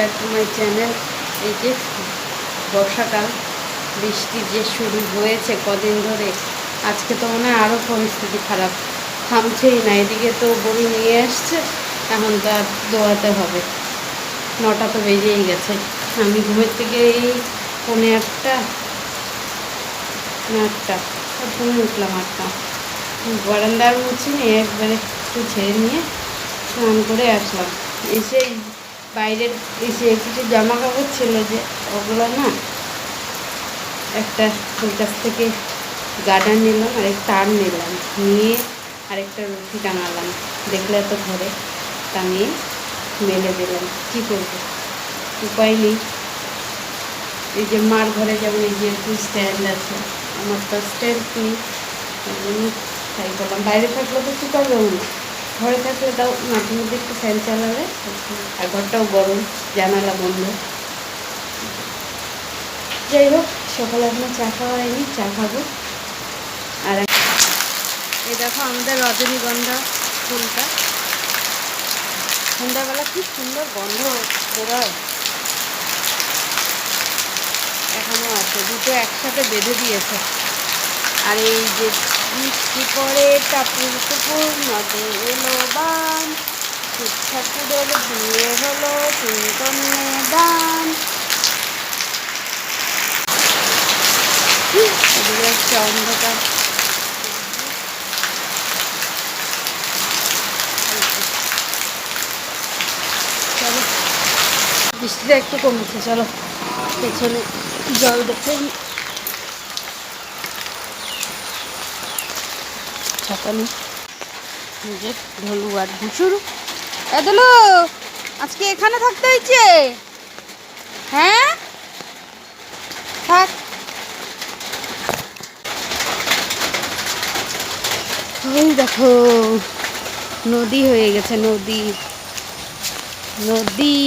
Back to my channel এই যে বর্ষাকাল, বৃষ্টি যে শুরু হয়েছে কদিন ধরে, আজকে তো মনে হয় আরও পরিস্থিতি খারাপ। থামছেই না, এদিকে তো গরু নিয়ে আসছে, এখন তো আর দোয়াতে হবে। নটা তো বেজেই গেছে। আমি ঘুমের থেকে এই পৌনে না আটটা ঘুমে উঠলাম আটটা। বারান্দার মুছিনি একবারে একটু ছেড়ে নিয়ে স্নান করে আসলাম। এসে বাইরের এসে কিছু জামা কাপড় ছিল যে, ওগুলো না একটা ওর কাছ থেকে গার্ডার নিলাম, আর একটা তার নিলাম, নিয়ে আরেকটা রুটি টাঙালাম দেখলে তো ঘরে টাঙিয়ে মেলে দিলাম। কী করব? উপায় নেই। এই যে মার ঘরে যেমন এই যে একটু স্ট্যান্ড আছে, আমার তো স্ট্যান্ড নেই। ওই জন্য তাই করলাম। বাইরে থাকলে তো কী শুকাবে না ঘরে থাকলে তাও মাঝে মধ্যে একটু ফ্যান চালালে আর ঘরটাও গরম, জানালা বন্ধ। যাই হোক, সকালে এখনও চা খাওয়া হয়নি, চা খাব। আর এই দেখো আমাদের রজনীগন্ধা ফুলটা। সন্ধ্যাবেলা কি সুন্দর গন্ধ বেরোয় এখনও আছে, দুটো একসাথে বেঁধে দিয়েছে। আর এই যে বৃষ্টি পরে টাপুর টুপুর, নদে এলো বান। ঠাকুরের বিয়ে হলো তিন কন্যে দান অন্ধকার। চলো, বৃষ্টিটা একটু কমেছে, চলো। পেছনে জল দেখে যে ঢোলু আর এদলো আজকে এখানে থাকতে হয়েছে? হ্যাঁ? থাক। ওই দেখো, নদী হয়ে গেছে, নদী। নদী।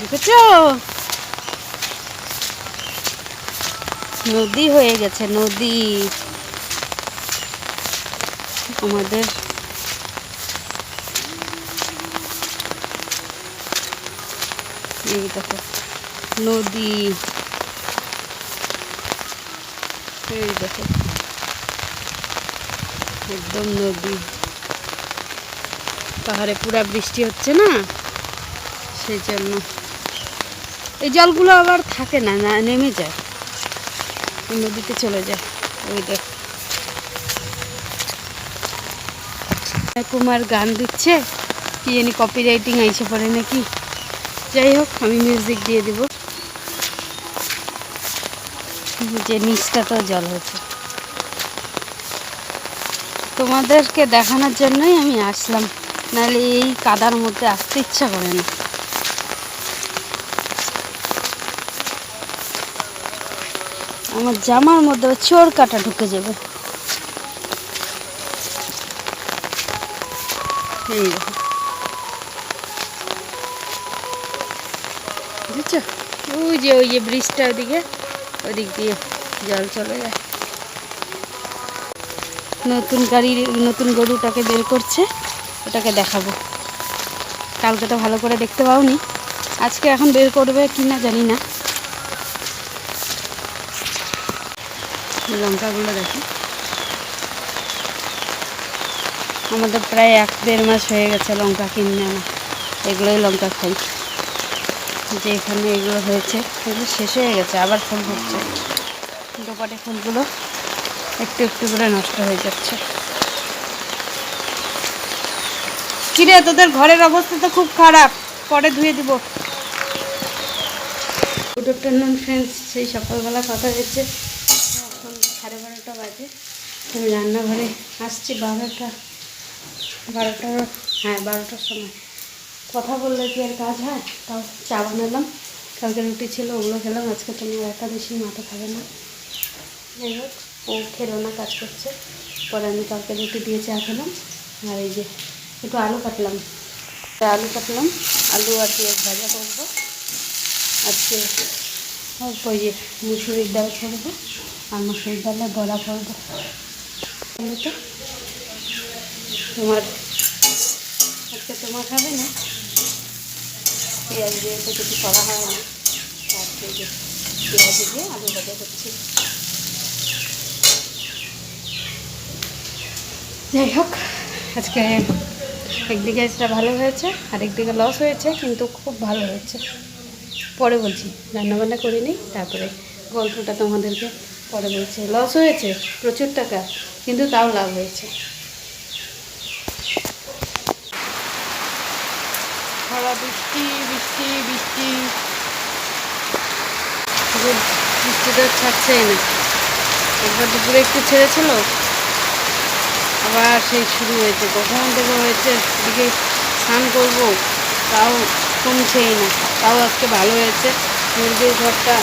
দেখেছ? নদী হয়ে গেছে, নদী। আমাদের এই দেখো, নদী। এই দেখো, একদম নদী। পাহাড়ে পুরা বৃষ্টি হচ্ছে না? সেই জন্য। এই জলগুলো আবার থাকে না না, নেমে যায়। নদীতে চলে যায়। ওই দেখ। কুমার গান দিচ্ছে, কি জানি কপি রাইটিং আইসে পড়ে নাকি। যাই হোক, আমি মিউজিক দিয়ে দিব। যে নিচটা তো জল হচ্ছে তোমাদেরকে দেখানোর জন্যই আমি আসলাম। নাহলে এই কাদার মধ্যে আসতে ইচ্ছা করে না। আমার জামার মধ্যে চোর কাটা ঢুকে যাবে। বুঝছ? ওই যে ওই যে ব্রিজটা ওদিকে, ওদিক দিয়ে জল চলে যায়। নতুন গাড়ির নতুন গরুটাকে বের করছে, ওটাকে দেখাবো। কালকে তো ভালো করে দেখতে পাওনি। আজকে এখন বের করবে কি না জানি না। লঙ্কাগুলো দেখি। আমাদের প্রায় এক দেড় মাস হয়ে গেছে লঙ্কা কিনে আনা এগুলোই লঙ্কা খাই। যে এখানে এগুলো হয়েছে, এগুলো শেষ হয়ে গেছে, আবার ফুল ফুটছে দোপাটে ফুলগুলো একটু একটু করে নষ্ট হয়ে যাচ্ছে। কিরে, তোদের ঘরের অবস্থা তো খুব খারাপ। পরে ধুয়ে দিব। গুড আফটারনুন ফ্রেন্ডস সেই সকালবেলা কথা হয়েছে। এখন সাড়ে বারোটা বাজে। আমি রান্নাঘরে আসছি বারোটা বারোটা হ্যাঁ বারোটার সময়। কথা বললে কি আর কাজ হয়? তাও চা বানালাম। কালকে রুটি ছিল, ওগুলো খেলাম। আজকে তোমার একাদশী মাথা খাবে না। যাই হোক, ও খেলো না, কাজ করছে। পরে আমি কালকে রুটি দিয়ে চা খেলাম। আর এই যে, একটু আলু কাটলাম। আলু কাটলাম। আলু আর পেঁয়াজ ভাজা করব। আজকে ওই যে মুসুরির ডাল করব আর মুসুরির ডালে বড়া করব। তোমার, আজকে তোমার খাবে না? পেঁয়াজ দিয়ে তো কিছু করা হয় না। তারপরে পেঁয়াজ দিয়ে করছি। যাই হোক, আজকে একদিকে এটা ভালো হয়েছে আর একদিকে লস হয়েছে, কিন্তু খুব ভালো হয়েছে। পরে বলছি, রান্নাবান্না করে নিই তারপরে গল্পটা তোমাদেরকে পরে বলছি। লস হয়েছে, প্রচুর টাকা, কিন্তু তাও লাভ হয়েছে। বৃষ্টি বৃষ্টি বৃষ্টি। বৃষ্টিটা ছাড়ছেই না। একবার দুপুরে একটু ছেড়েছিল, আবার সেই শুরু হয়েছে। কখন থেকে হয়েছে, এদিকে স্নান করব, তাও কমছেই না। তাও আজকে ভালো হয়েছে। মুরগির ঘরটা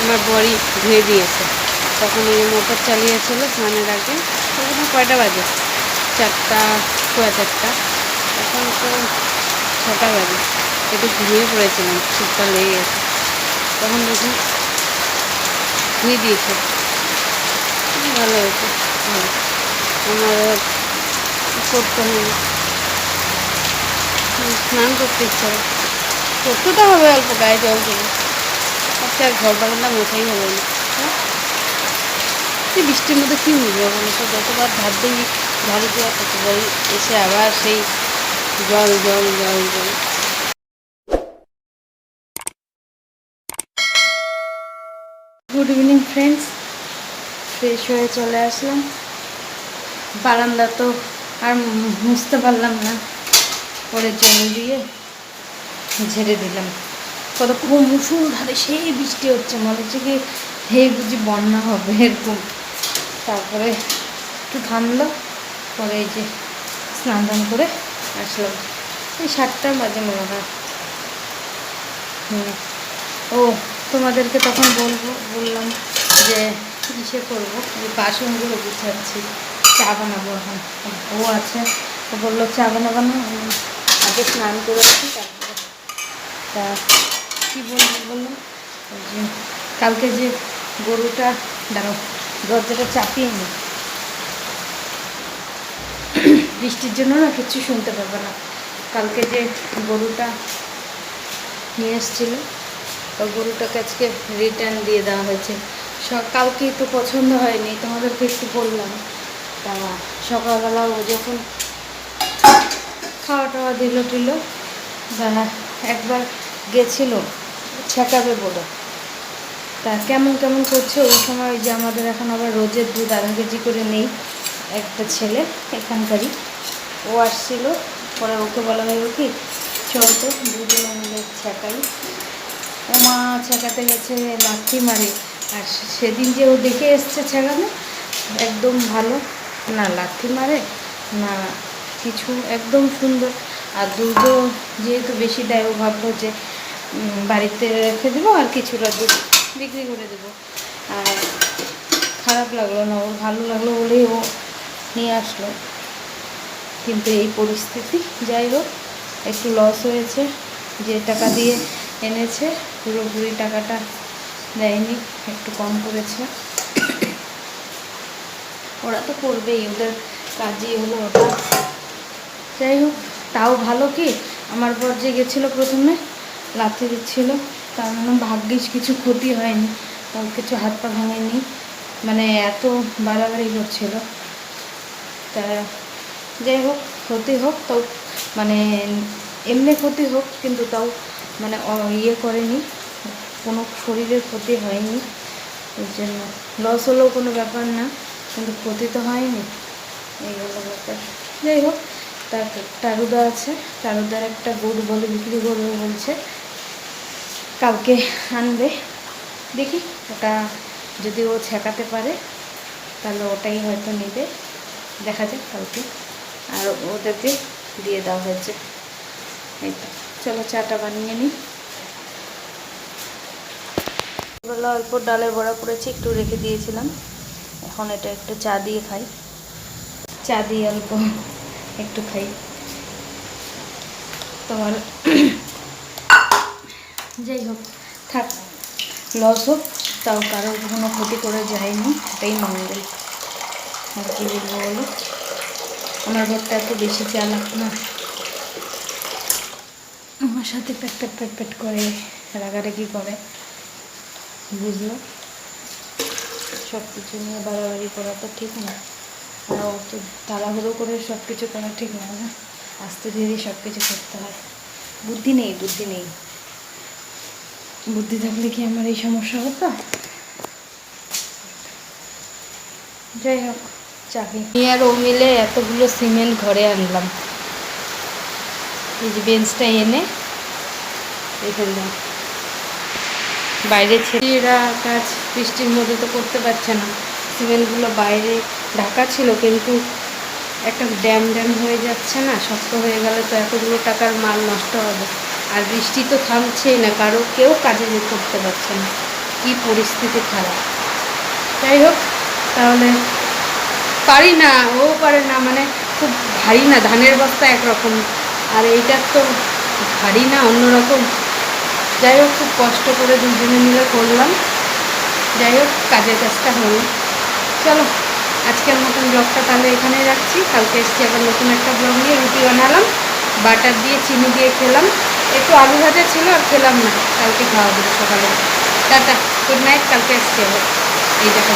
আমার বড়ি ধুয়ে দিয়েছে। তখন এই মোটর চালিয়েছিল স্নানের আগে। তখন কয়টা বাজে? চারটা, সোয়া চারটা। এখন তো ছটা বাজে। একটু ঘুমিয়ে পড়েছিলাম, শীতটা লেগে গেছে। তখন দেখি ধুয়ে দিয়েছে। খুবই ভালো হয়েছে। আমার আর করতে হবে স্নান করতে ইচ্ছা হয়। করতে তো হবে অল্প গায়ে জল দেবে আজকে আর ঘর বাগানটা মোছাই হবে না। হ্যাঁ? এই বৃষ্টির মধ্যে কী মুছবো বলো তো? যতবার দিই ঝাড়ু দেওয়া ততবার এসে আবার সেই জল জল গুড ইভিনিং ফ্রেন্ডস ফ্রেশ হয়ে চলে আসলাম। বারান্দা তো আর মুছতে পারলাম না। পরে জল দিয়ে ঝেড়ে দিলাম। কত মুসুর ধারে সেই বৃষ্টি হচ্ছে। মনে হচ্ছে কি হে বুঝি বন্যা হবে এরকম। তারপরে একটু থামলো। পরে এই যে স্নান টান করে আসলাম এই সাতটার মাঝে মনে হয়। হুম। ও, তোমাদেরকে তখন বলব, বললাম যে ইসে করব? যে বাসনগুলো গুছাচ্ছি, চা বানাবো এখন। ও আছে, ও বলল চা বানাবো না আগে স্নান করেছি তা কী বলব বললাম কালকে যে গরুটা, দাঁড়াও, দরজাটা চাপিয়ে নি বৃষ্টির জন্য না কিছু শুনতে পারবে না। কালকে যে গরুটা নিয়ে এসেছিল, তো গরুটাকে আজকে রিটার্ন দিয়ে দেওয়া হয়েছে। কালকেই তো পছন্দ হয়নি, তোমাদেরকে একটু বললাম। তা সকালবেলা ও যখন খাওয়া টাওয়া দিল টিল একবার গেছিল ছেঁকাবে বলে। তা কেমন কেমন করছে? ওই সময় যে আমাদের এখন আবার রোজের দুধ আধা কেজি করে নেই একটা ছেলে, এখানকারই। ও আসছিল, পরে ওকে বলা হলো কি, চল তো, দুজনে মিলে ছেঁকাই ও মা ছেঁকাতে গেছে, লাথি মারে। আর সেদিন যে ও দেখে এসছে ছেঁকানো একদম ভালো। না লাথি মারে, না কিছু, একদম সুন্দর। আর দুধও যেহেতু বেশি দেয়, ও ভাবলো যে বাড়িতে রেখে দেবো আর কিছুটা দুধ বিক্রি করে দেবো। আর খারাপ লাগল না, ওর ভালো লাগল বলেই ও নিয়ে আসলো। কিন্তু এই পরিস্থিতি, যাই হোক, একটু লস হয়েছে। যে টাকা দিয়ে এনেছে পুরোপুরি টাকাটা দেয়নি, একটু কম করেছে। ওরা তো করবেই, ওদের কাজই হলো ওটা। যাই হোক, তাও ভালো কি? আমার পর যে গেছিল প্রথমে, লাথি দিচ্ছিল, তার মানে ভাগ্যিস কিছু ক্ষতি হয়নি ওর কিছু হাত পা ভাঙেনি। মানে এত বাড়াবাড়ি করছিল। তা যাই হোক, ক্ষতি হোক, তাও মানে এমনি ক্ষতি হোক, কিন্তু তাও মানে ইয়ে করেনি। কোনো শরীরের ক্ষতি হয়নি। ওই জন্য লস হলেও কোনো ব্যাপার না, কিন্তু ক্ষতি তো হয়নি। এই হলো ব্যাপার। যাই হোক, তার টারুদা আছে। টারুদার একটা গরু বলে, বিক্রি করবে বলছে, কালকে আনবে। দেখি, ওটা যদি ও ছেঁকাতে পারে, তাহলে ওটাই হয়তো নেবে। দেখা যাক কালকে। আর ওদেরকে দিয়ে দেওয়া হয়েছে। এই তো, চলো চাটা বানিয়ে নিই। বেলা অল্প ডালের বড়া করেছি, একটু রেখে দিয়েছিলাম। এখন এটা একটু চা দিয়ে খাই। চা দিয়ে অল্প একটু খাই। তোমার যাই হোক, থাক, লস হোক, তাও কারোর কোনো ক্ষতি করে যায়নি, এটাই মঙ্গল। আর কি বলব বলো? আমার ঘরটা এত বেশি চা লাগতো না। আমার সাথে প্যাট প্যাট প্যাট প্যাট করে রাগারাগি করে। বুঝলো? সব কিছু নিয়ে বাড়াবাড়ি করা তো ঠিক না। আর অত তাড়াহুড়ো করে সব কিছু করা ঠিক না না। আস্তে ধীরে সব কিছু করতে হয়। বুদ্ধি নেই বুদ্ধি নেই। বুদ্ধি থাকলে কি আমার এই সমস্যা হতো? যাই হোক। চাকরি আমি আর ও মিলে এতগুলো সিমেন্ট ঘরে আনলাম। এই যে বেঞ্চটা এনে এখানে দাও। বাইরে ছেলেরা কাজ বৃষ্টির মধ্যে তো করতে পারছে না। সিমেন্টগুলো বাইরে ঢাকা ছিল, কিন্তু একটা ড্যাম ড্যাম হয়ে যাচ্ছে না শক্ত হয়ে গেলে তো এতগুলো টাকার মাল নষ্ট হবে। আর বৃষ্টি তো থামছেই না, কারও কেউ কাজে করতে পারছে না। কি পরিস্থিতি খারাপ। যাই হোক, তাহলে পারি না, ও পারে না মানে খুব ভারী না, ধানের বস্তা একরকম। আর এইটার তো ভারী না, অন্যরকম। যাই হোক, খুব কষ্ট করে দুজনে মিলে করলাম। যাই হোক, কাজের কাজটা হলো। চলো, আজকের মতন ব্লগটা তাহলে এখানেই রাখছি। কালকে এসছি আবার নতুন একটা ব্লগ নিয়ে, রুটি বানালাম, বাটার দিয়ে চিনি দিয়ে খেলাম। একটু আলু ভাজা ছিল আর খেলাম না, কালকে খাওয়া দেবো সকালে। টাটা গুড নাইট কালকে এসছি আবার। এই দেখা।